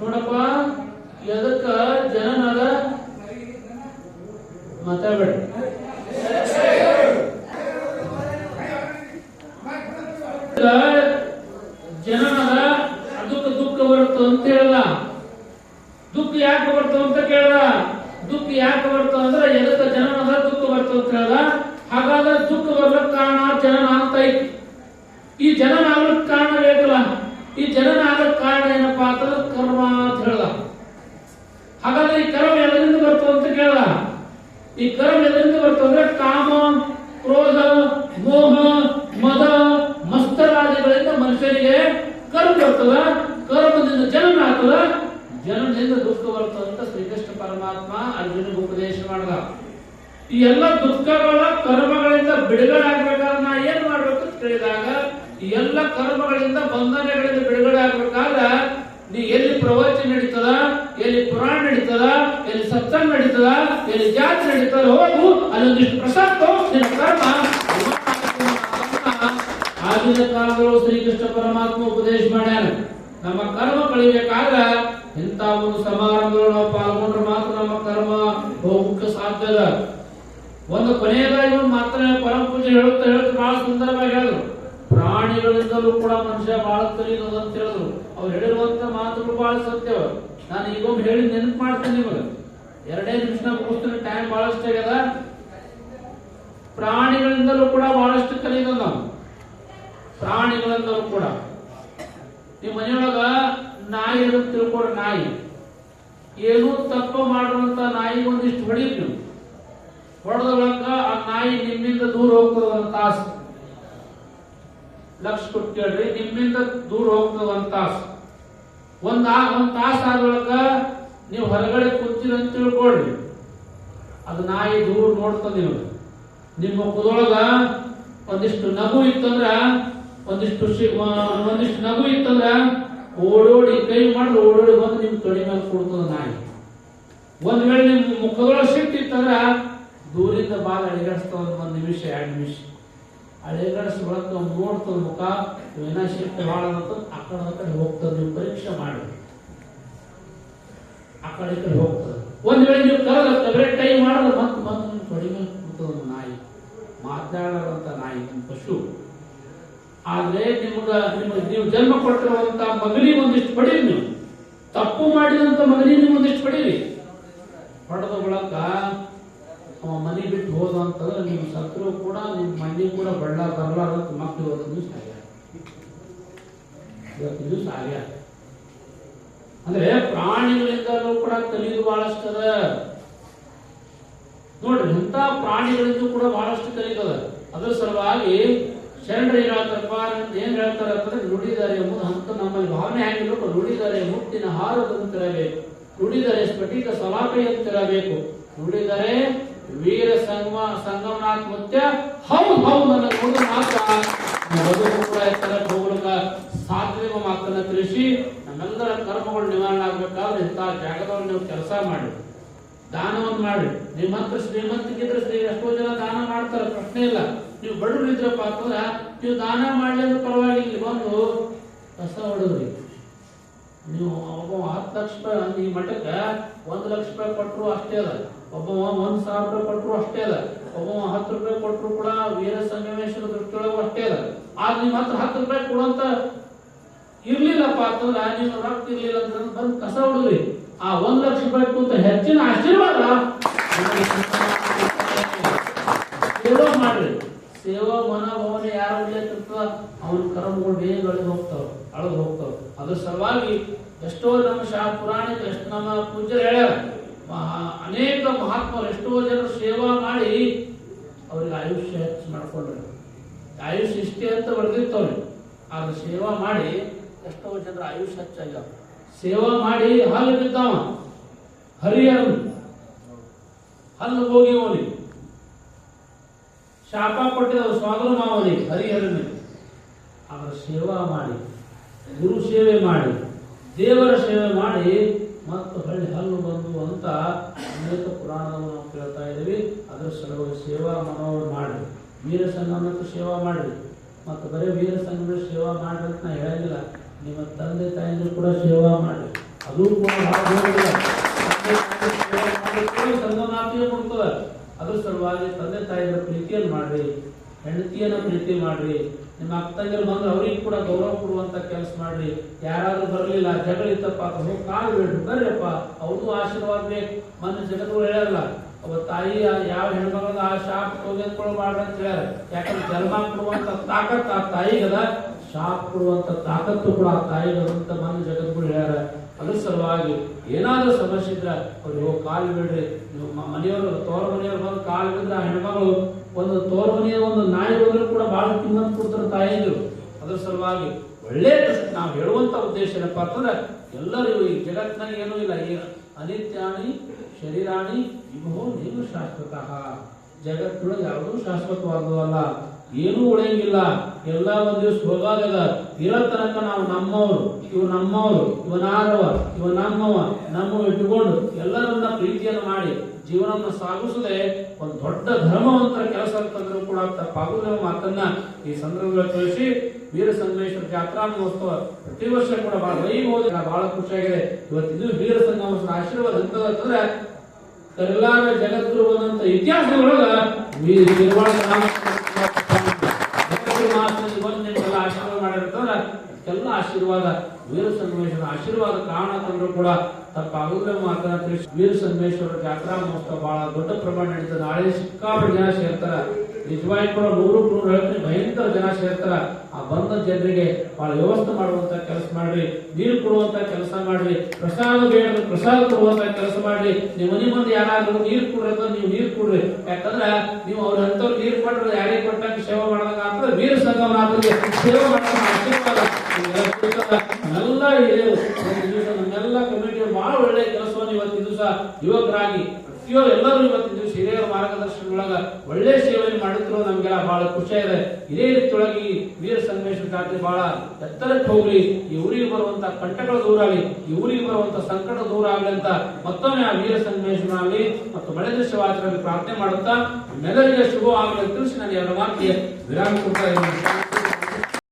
ನೋಡಪ್ಪ, ಎದಕ್ಕ ಜನನದ ಮಾತಾಡ್ಬೇಡ. ಜನನದ ಅದಕ್ಕೆ ದುಃಖ ಬರುತ್ತ ಅಂತ ಹೇಳಲ್ಲ. ದುಃಖ ಯಾಕೆ ಬರ್ತು ಅಂತ ಕೇಳಲ್ಲ. ದುಃಖ ಯಾಕೆ ಬರ್ತು ಅಂದ್ರೆ ಎದಕ್ಕ ಜನನದ ದುಃಖ ಬರ್ತು ಅಂತ ಹೇಳಲ್ಲ. ಹಾಗಾದ್ರೆ ದುಃಖ ಬರ್ಲಕ್ ಕಾರಣ ಜನನ ಅಂತ ಈ ಜನನ ಆಗ್ಲಕ್ ಕಾರಣ ಈ ಜನನ ಆಗಕ್ ಕಾರಣ ಏನಪ್ಪಾ ಅಂತಂದ್ರೆ ಕರ್ಮ ಅಂತ ಹೇಳಲ್ಲ. ಹಾಗಾದ್ರೆ ಈ ಕರ್ಮ ಎದರಿಂದ ಬರ್ತು ಅಂತ ಕೇಳಲ್ಲ. ಈ ಕರ್ಮ ಎದರಿಂದ ಬರ್ತು ಅಂದ್ರೆ ಕಾಮ, ಕ್ರೋಧ, ಮೋಹ, ಮದ ಮಸ್ತರಾದಿಗಳಿಂದ ಮನುಷ್ಯನಿಗೆ ಕರ್ಮ ಬರ್ತದ. ಕರ್ಮದಿಂದ ಜನನ ಆಗ್ತದ. ಜನನದಿಂದ ದುಃಖ ಬರ್ತದ ಅಂತ ಶ್ರೀಕೃಷ್ಣ ಪರಮಾತ್ಮ ಅರ್ಜುನಿಗೆ ಉಪದೇಶ ಮಾಡಿದ. ಈ ಎಲ್ಲ ದುಃಖಗಳ, ಕರ್ಮಗಳಿಂದ ಬಿಡುಗಡೆ ಆಗ್ಬೇಕಾದ್ರೆ ನಾ ಏನ್ ಮಾಡ್ಬೇಕು ಕೇಳಿದಾಗ ಈ ಎಲ್ಲ ಕರ್ಮಗಳಿಂದ ಬಂಧನಗಳಿಂದ ಬಿಡುಗಡೆ ಆಗ್ಬೇಕಾದ್ರೆ ನೀ ಎಲ್ಲಿ ಪ್ರವಚನ ನಡೀತದ, ಎಲ್ಲಿ ಪುರಾಣ ನಡೀತದ, ಎಲ್ಲಿ ಸತ್ಸಂಗ ನಡೀತದ, ಎಲ್ಲಿ ಜಾತಿ ನಡೀತದ, ಹೋಗು, ಅಲ್ಲೊಂದಿಷ್ಟು ಪ್ರಸಾದ ನಿನ್ನ ಕರ್ಮ. ಆಗಿನ ಶ್ರೀಕೃಷ್ಣ ಪರಮಾತ್ಮ ಉಪದೇಶ ಮಾಡ್ಯಾನ. ನಮ್ಮ ಕರ್ಮ ಕಳಿಬೇಕಾದ ಇಂಥ ಒಂದು ಸಮಾರಂಭಗಳು ನಾವು ಪಾಲ್ಗೊಂಡ್ರೆ ಮಾತ್ರ ನಮ್ಮ ಕರ್ಮ ಹೋಗಕ್ಕೆ ಸಾಧ್ಯದ ಒಂದು ಕೊನೆಯದಾಗಿ ಮಾತ್ರ ಪರಮ ಪೂಜೆ ಹೇಳುತ್ತಾ ಹೇಳುತ್ತಾ ಬಹಳ ಸುಂದರವಾಗಿ ಹೇಳಿದ್ರು. ಪ್ರಾಣಿಗಳಿಂದಲೂ ಕೂಡ ಮನುಷ್ಯ ಬಹಳ ಕಲಿಯೋದು ಅಂತ ಹೇಳಿದ್ರು ಅವ್ರು ಹೇಳಿರುವಂತ ಮಾತುಗಳು ಬಹಳ ಸತ್ಯ. ನಾನು ಈಗೊಮ್ಮೆ ಹೇಳಿ ನೆನಪು ಮಾಡ್ತೇನೆ ನಿಮಗೆ. ಎರಡೇ ನಿಮಿಷ ಮುಗಿಸ್ತೀನಿ ಟೈಮ್ ಬಹಳಷ್ಟು ಆಗ್ಯದ. ಪ್ರಾಣಿಗಳಿಂದಲೂ ಕೂಡ ಬಹಳಷ್ಟು ಕಲಿಯೋದು ನಾವು. ಪ್ರಾಣಿಗಳಿಂದಲೂ ಕೂಡ. ನಿಮ್ಮ ಮನೆಯೊಳಗ ನಾಯಿ ಅಂತ ತಿಳ್ಕೊಡ್ರಿ ನಾಯಿ. ಏನೂ ತಪ್ಪು ಮಾಡುವಂತ ನಾಯಿ ಒಂದಿಷ್ಟು ಹೊಡಿ ನೀವು ಆ ನಾಯಿ ನಿಮ್ಮಿಂದ ದೂರ ಹೋಗ್ತದ. ಲಕ್ಷ ಕೊಟ್ಟು ಕೇಳ್ರಿ ನಿಮ್ಮಿಂದ ದೂರ ಹೋಗ್ತದ ಒಂದು ತಾಸು. ಒಂದ್ ಒಂದ್ ತಾಸ ಆದೊಳಗ ನೀವು ಹೊರಗಡೆ ಅಂತ ತಿಳ್ಕೊಳ್ರಿ. ಅದು ನಾಯಿ ದೂರ ನೋಡ್ತದೆ ನೀವು ನಿಮ್ಮ ಮುಖದೊಳಗ ಒಂದಿಷ್ಟು ನಗು ಇತ್ತಂದ್ರ, ಒಂದಿಷ್ಟು ಒಂದಿಷ್ಟು ನಗು ಇತ್ತಂದ್ರ ಓಡೋಡಿ, ಕೈ ಮಾಡಿ ಓಡೋಡಿ ಬಂದು ನಿಮ್ ತೊಡಿ ಮೇಲೆ ಕೊಡ್ತದ ನಾಯಿ. ಒಂದ್ ವೇಳೆ ನಿಮ್ ಮುಖದೊಳಗೆ ಸಿಟ್ಟಿತ್ತಂದ್ರ ದೂರಿಂದ ಬಾಲ ಅಳಿಗಾಡಿಸ್ತದ ಒಂದ್ ನಿಮಿಷ, ಎರಡು ನಿಮಿಷ. ಅಳಿಗಾಡಿಸ್ ಬಳಕ ನೋಡ್ತದ ಮುಖ ಇವೇನ ಶಕ್ತಿ ಅಂತ ಆ ಕಡೆ ಆ ಕಡೆ ಹೋಗ್ತದೆ, ನೀವು ಪರೀಕ್ಷೆ ಮಾಡಿ. ಆ ಕಡೆ ಕಡೆ ಹೋಗ್ತದೆ. ಒಂದ್ ವೇಳೆ ನೀವು ಕರೆದ ಕಬರೆ ಕೈ ಮಾಡಿದ್ರೆ ಮತ್ತೆ ಮತ್ತೆ ನಿಮ್ಗೆ ಕಡಿಮೆ ಕೂತದ ನಾಯಿ. ಮಾತನಾಡದಂತ ನಾಯಿ, ನಿಮ್ಮ ಪಶು. ಆದ್ರೆ ನಿಮ್ಗ ನಿಮ್ಮ ನೀವು ಜನ್ಮ ಕೊಟ್ಟಿರುವಂತ ಮಗನಿಗೆ ಒಂದಿಷ್ಟು ಪಡೀರಿ ನೀವು. ತಪ್ಪು ಮಾಡಿದಂತ ಮಗನಿಗೆ ನೀವು ಒಂದಿಷ್ಟು ಪಡೀರಿ. ಹೊಡೆದ ಬಳಕ ಅವ ಮನೆ ಬಿಟ್ಟು ಹೋದ ಅಂತಂದ್ರೆ ನಿಮ್ಮ ಸತ್ರು ಕೂಡ ನಿಮ್ಮ ಮಂದಿ ಕೂಡ ಬಳ್ಳ ಬರಲಾರ್ದು ಮತ್ತೆ ಇವತ್ತು ದಿವಸ ಇವತ್ತು ಅಂದ್ರೆ ಪ್ರಾಣಿಗಳಿಂದಲೂ ಕೂಡ ಕಲಿಯುದು ಬಹಳಷ್ಟದ ನೋಡ್ರಿ, ಇಂಥ ಪ್ರಾಣಿಗಳಿಂದ ಕೂಡ ಬಹಳಷ್ಟು ಕಲಿತದ. ಅದ್ರ ಸಲುವಾಗಿ ಶರಣರು ಏನ್ ಹೇಳ್ತಾರಪ್ಪ ಏನ್ ಹೇಳ್ತಾರೆ ಅಂತಂದ್ರೆ ನುಡಿದರೆ ಎಂಬುದು ಅಂತ ನಮ್ಮಲ್ಲಿ ಭಾವನೆ ಆಗಿರ್ಬೇಕು, ನುಡಿದರೆ ಮುಟ್ಟಿನ ಹಾರದಂತಿರಬೇಕು ನುಡಿದರೆ ಸ್ಫಟಿಕ ಸಲಾಪೆಯಂತಿರಬೇಕು ನುಡಿದರೆ ವೀರ ಸಂಗಮ ಸಂಗಮನಾಥ್ ಮತ್ತೆ ಹೌ ಹೌದು ನನ್ನ ಮಾತ್ರ ಬದುಕು ಕೂಡ ಎತ್ತರಕ್ಕೆ ಹೋಗ್ಲಿಕ್ಕ ಸಾಧ್ಯವ ಮಾತನ್ನ ತಿಳಿಸಿ, ನಮ್ಮೆಲ್ಲರ ಕರ್ಮಗಳು ನಿವಾರಣೆ ಆಗ್ಬೇಕಾದ್ರೆ ಇಂಥ ಜಾಗದವ್ರು ನೀವು ಕೆಲಸ ಮಾಡಿ, ದಾನವನ್ನು ಮಾಡಿ. ನಿಮ್ಮ ಹತ್ರ ಶ್ರೀಮಂತಿಗಿದ್ರೆ ಶ್ರೀ ಎಷ್ಟೋ ಜನ ದಾನ ಮಾಡ್ತಾರ, ಪ್ರಶ್ನೆ ಇಲ್ಲ. ನೀವು ಬಡವರು ಇದ್ರಪ್ಪ ಅಂತಂದ್ರೆ, ನೀವು ದಾನ ಮಾಡಲಿ ಅಂದ್ರೆ ಪರವಾಗಿಲ್ಲ ಬಂದು ಕಸ ಹೊಡೆದ್ರಿ. ನೀವು ಒಬ್ಬ ಹತ್ತು ಲಕ್ಷ ರೂಪಾಯಿ, ಈ ಮಠಕ್ಕೆ ಒಂದು ಲಕ್ಷ ರೂಪಾಯಿ ಕೊಟ್ಟರು ಅಷ್ಟೇ ಅದ. ಒಬ್ಬ ಒಂದ್ ಸಾವಿರ ರೂಪಾಯಿ ಕೊಟ್ಟರು ಅಷ್ಟೇ ಅದ ಒಬ್ಬ ಹತ್ತು ರೂಪಾಯಿ ಕೊಟ್ಟರು ಕೂಡ ವೀರ ಸಂಗಮೇಶ್ವರ ದೃಷ್ಟಿಯೊಳಗೂ ಅಷ್ಟೇ ಅದ ಆದ್ರೆ ನಿಮ್ಮ ಹತ್ರ ಹತ್ತು ರೂಪಾಯಿ ಕೊಡುವಂತ ಇರ್ಲಿಲ್ಲಪ್ಪ ಅಂತಂದ್ರೆ ನೀವು ರೊಕ್ಕ ಇರ್ಲಿಲ್ಲ ಅಂತ ಬಂದು ಕಸ ಹೊಡೆದ್ರಿ. ಆ ಒಂದ್ ಲಕ್ಷ ರೂಪಾಯಿ ಕೂತ ಹೆಚ್ಚಿನ ಆಶೀರ್ವಾದ. ಸೇವಾ ಮಾಡ್ರಿ. ಸೇವಾ ಮನೋಭಾವನೆ ಯಾರು ಉಳ್ಳೇತಿರ್ತದ ಅವನ ಕರ್ಮಗಳು ಬೇಗ ಅಳಿದು ಹೋಗ್ತಾವ, ಅಳದು ಹೋಗ್ತಾವ. ಅದ್ರ ಸಲುವಾಗಿ ಎಷ್ಟೋ ನಮ್ಮ ಶಾ ಪುರಾಣಿಕ ಎಷ್ಟು ನಮ್ಮ ಪೂಜ್ಯರು ಹೇಳ್ಯಾರ. ಅನೇಕ ಮಹಾತ್ಮರು ಎಷ್ಟೋ ಜನರು ಸೇವಾ ಮಾಡಿ ಅವ್ರಿಗೆ ಆಯುಷ್ಯ ಹೆಚ್ಚು ಮಾಡ್ಕೊಂಡ್ರು. ಆಯುಷ್ಯ ಇಷ್ಟೇ ಅಂತ ಬರೆದಿರ್ತವ್ರಿ ಆದ್ರೆ ಸೇವಾ ಮಾಡಿ ಎಷ್ಟೋ ಜನರ ಆಯುಷ್ಯ ಹೆಚ್ಚಾಗ್ಯಾವ. ಸೇವಾ ಮಾಡಿ ಹಲ್ಲು ಬಿದ್ದಾವ. ಹರಿಯರು ಹಲ್ಲು ಹೋಗಿ ಅವನಿಗೆ. ಶಾಪ ಕೊಟ್ಟಿದ್ದವು ಸ್ವಾಗಲ ಮಾವನಿಗೆ ಹರಿಹರನಿಗೆ ಆದ್ರೆ ಸೇವಾ ಮಾಡಿ, ಗುರು ಸೇವೆ ಮಾಡಿ, ದೇವರ ಸೇವೆ ಮಾಡಿ ಮತ್ತು ಹಳ್ಳಿ ಹಲ್ಲು ಬಂದು ಅಂತ ಅನೇಕ ಪುರಾಣವನ್ನು ನಾವು ಕೇಳ್ತಾ ಇದ್ದೀವಿ. ಅದರ ಸಲುವಾಗಿ ಸೇವಾ ಮನೋರು ಮಾಡಿ ವೀರ ಸಂಗಮಕ್ಕೆ ಸೇವಾ ಮಾಡಿ ಮತ್ತು ಬರೀ ವೀರ ಸಂಗಮ ಸೇವಾ ಮಾಡಿ ಅಂತ ನಾ ಹೇಳಂಗಿಲ್ಲ. ನಿಮ್ಮ ತಂದೆ ತಾಯಿಯೂ ಕೂಡ ಸೇವಾ ಮಾಡಿ ಅದು ಕೂಡ ಸಂಗಮಾತಿಗೆ ಅದ್ರ ಸಲುವಾಗಿ ತಂದೆ ತಾಯಿಯ ಪ್ರೀತಿಯನ್ನು ಮಾಡ್ರಿ ಹೆಂಡತಿಯನ್ನ ಪ್ರೀತಿ ಮಾಡ್ರಿ. ನಿಮ್ಮ ಅಕ್ಕ ತಂಗಿರು ಬಂದ್ರೆ ಅವ್ರಿಗೆ ಕೂಡ ಗೌರವ ಕೊಡುವಂತ ಕೆಲಸ ಮಾಡ್ರಿ. ಯಾರಾದ್ರೂ ಬರಲಿಲ್ಲ, ಜಗಳ ಇತ್ತಪ್ಪ ಹೋಗಿ ಕಾಲು ಬಿಡ್ರಿ ಬರ್ರಿಯಪ್ಪ ಅವ್ರದ್ದು ಆಶೀರ್ವಾದ ಬೇಕು. ಮೊನ್ನೆ ಜಗತ್ತು ಹೇಳಲ್ಲ ಅವ ತಾಯಿ ಯಾವ ಹೆಣ್ಮಗಳ ಆ ಶಾಪ್ ಮಾಡ್ರಿ ಅಂತ ಹೇಳ ಯಾಕಂದ್ರೆ ಜನ್ಮ ಕೊಡುವಂತ ತಾಕತ್ ಆ ತಾಯಿಗದ, ಶಾಪ್ ಕೊಡುವಂತ ತಾಕತ್ತು ಕೂಡ ಆ ತಾಯಿಗದಂತ ಮನ ಜಗದ್ಗುಳು ಹೇಳ್ಯಾರ. ಅದ್ರ ಸಲುವಾಗಿ ಏನಾದ್ರೂ ಸಮಸ್ಯೆ ಇದ್ರೆ ಅವ್ರಿಗೆ ಕಾಲು ಬಿಡ್ರಿ. ಮನೆಯವರು, ತೋರ ಮನೆಯವರು ಬಂದು ಕಾಲು ಬಿದ್ರೆ ಆ ಹೆಣ್ಮಗಳು ಒಂದು ತೋರ ಮನೆಯ ಒಂದು ನಾಯಿ ಹೋದ್ರು ಕೂಡ ಬಹಳ ತಿಮ್ಮಂತ ಕೊಡ್ತಾರೆ ತಾಯಿದ್ರು ಅದ್ರ ಸಲುವಾಗಿ ಒಳ್ಳೆ ನಾವು ಹೇಳುವಂತ ಉದ್ದೇಶ ಏನಪ್ಪಾ ಅಂತಂದ್ರೆ ಎಲ್ಲರಿಗೂ ಈ ಜಗತ್ತಿನಾಗ ಏನೂ ಇಲ್ಲ. ಈ ಅನಿತ್ಯಾಣಿ ಶರೀರಾಣಿ ವಿಭೋ ನೀವು ಶಾಶ್ವತಃ. ಜಗತ್ತಿನೊಳಗೆ ಯಾವುದೂ ಶಾಶ್ವತವಾದವಲ್ಲ ಏನೂ ಉಳಿಯಂಗಿಲ್ಲ ಎಲ್ಲ ಒಂದ್ ದಿವ್ಸ ಹೋಗಾಗದ ಇರೋ ತನಕ ನಾವು ನಮ್ಮವರು ಇವ್ ನಮ್ಮವರು ಇವ ನಾರವ ಇವ ನಮ್ಮವ ನಮ್ಮ ಇಟ್ಟುಕೊಂಡು ಎಲ್ಲರನ್ನ ಪ್ರೀತಿಯನ್ನು ಮಾಡಿ ಜೀವನವನ್ನು ಸಾಗಿಸದೆ ಒಂದು ದೊಡ್ಡ ಧರ್ಮವಂತರ ಕೆಲಸ ಅಂತಂದ್ರೂ ಕೂಡ ತಪ್ಪಾಗುವುದೇ ಮಾತನ್ನ ಈ ಸಂದರ್ಭದಲ್ಲಿ ತಿಳಿಸಿ ವೀರ ಸಂಗಮೇಶ್ವರ ಜಾತ್ರಾ ಮಹೋತ್ಸವ ಪ್ರತಿ ವರ್ಷ ಕೂಡ ಬಹಳ ವೈಭವದ ಬಹಳ ಖುಷಿಯಾಗಿದೆ ಇವತ್ತಿದು ವೀರ ಸಂಗಮೇಶ್ವರ ಆಶೀರ್ವಾದ ಅಂತಂದ್ರೆ ಕರ್ಲಾರ ಜಗದ್ಗುರು ಬಂದಂತ ಇತಿಹಾಸದೊಳಗ ವೀರ ನಿಮ್ಗೆಲ್ಲ ಆಶೀರ್ವಾದ. ಮಾಡಿರ್ತಾರ ಎಲ್ಲ ಆಶೀರ್ವಾದ ವೀರ ಸಂಗಮೇಶ್ವರ ಆಶೀರ್ವಾದ ಕಾರಣ ತಂದ್ರು ಕೂಡ ತಪ್ಪಾಗುವುದೇ ಮಾತನ್ನ ತಿಳಿಸಿ ವೀರ ಸಂಗಮೇಶ್ವರ ಜಾತ್ರಾ ಮಹೋತ್ಸವ ಬಹಳ ದೊಡ್ಡ ಪ್ರಮಾಣ ನಡೀತದೆ ನಾಳೆ ಸಿಕ್ಕಾಪಟ್ಟೆ ಜನ ಸೇರ್ತಾರ ನಿಜವಾಗಿ ಕೂಡ ನೂರು ನೂರು ಹೇಳ್ತೀನಿ, ಭಯಂಕರ ಜನ ಸೇರ್ತಾರ ಆ ಬಂದ ಜನರಿಗೆ ಬಹಳ ವ್ಯವಸ್ಥೆ ಮಾಡುವಂತ ಕೆಲಸ ಮಾಡ್ರಿ, ನೀರು ಕೊಡುವಂತ ಕೆಲಸ ಮಾಡ್ರಿ, ಪ್ರಸಾದ ಬೇಡ ಪ್ರಸಾದ ಕೊಡುವಂತ ಕೆಲಸ ಮಾಡ್ರಿ. ನಿಮ್ಮ ಮನೆ ಮುಂದೆ ಯಾರಾದ್ರೂ ನೀರು ಕೊಡ್ರಿ ಅಂತ ನೀವು ನೀರು ಕೊಡ್ರಿ. ಯಾಕಂದ್ರೆ ನೀವು ಅವ್ರ ಅಂತವ್ರು ನೀರು ಕೊಟ್ರೆ ಯಾರಿಗೆ ಕೊಟ್ಟಂಗೆ ಸೇವೆ ಮಾಡಿದಾಗ ಅಂದ್ರೆ ವೀರ ಸಂಗಮನಾಥರಿಗೆ ಸೇವೆ ಮಾಡೋಣ ಎಲ್ಲ. ನಮ್ಮೆಲ್ಲ ನಮ್ಮೆಲ್ಲ ಬಹಳ ಒಳ್ಳೆ ಕೆಲಸವನ್ನು ಇವತ್ತಿನ ದಿವಸ ಯುವಕರಾಗಿ ಪ್ರತಿಯೊಬ್ಬರು ಎಲ್ಲರೂ ಇವತ್ತಿನ ದಿವಸ ಹಿರಿಯರ ಮಾರ್ಗದರ್ಶನದೊಳಗ ಒಳ್ಳೆ ಸೇವೆಯನ್ನು ಮಾಡುತ್ತಿರೋ ನಮ್ಗೆಲ್ಲ ಬಹಳ ಖುಷಿ ಇದೆ ಇದೇ ರೀತಿಯೊಳಗೆ ಈ ವೀರ ಸಂಗಮೇಶ್ವರ ಜಾತ್ರೆ ಬಹಳ ಎತ್ತರಕ್ಕೆ ಹೋಗ್ಲಿ, ಈ ಊರಿಗೆ ಬರುವಂತ ಕಂಟಗಳು ದೂರ ಆಗಲಿ, ಈ ಊರಿಗೆ ಬರುವಂತ ಸಂಕಟ ದೂರ ಆಗಲಿ ಅಂತ ಮತ್ತೊಮ್ಮೆ ಆ ವೀರ ಸಂಗಮೇಶ್ವರ ಆಗಲಿ ಮತ್ತು ಮಳೆ ಪ್ರಾರ್ಥನೆ ಮಾಡುತ್ತಾ, ನಮ್ಮೆಲ್ಲರಿಗೆ ಶುಭ ಆಗಲಿ ತಿಳಿಸಿ ನಾನು ಎರಡು ಮಾತಿಗೆ ವಿರಾಮ ಕೊಡ್ತಾ ಇದ್ದೀನಿ.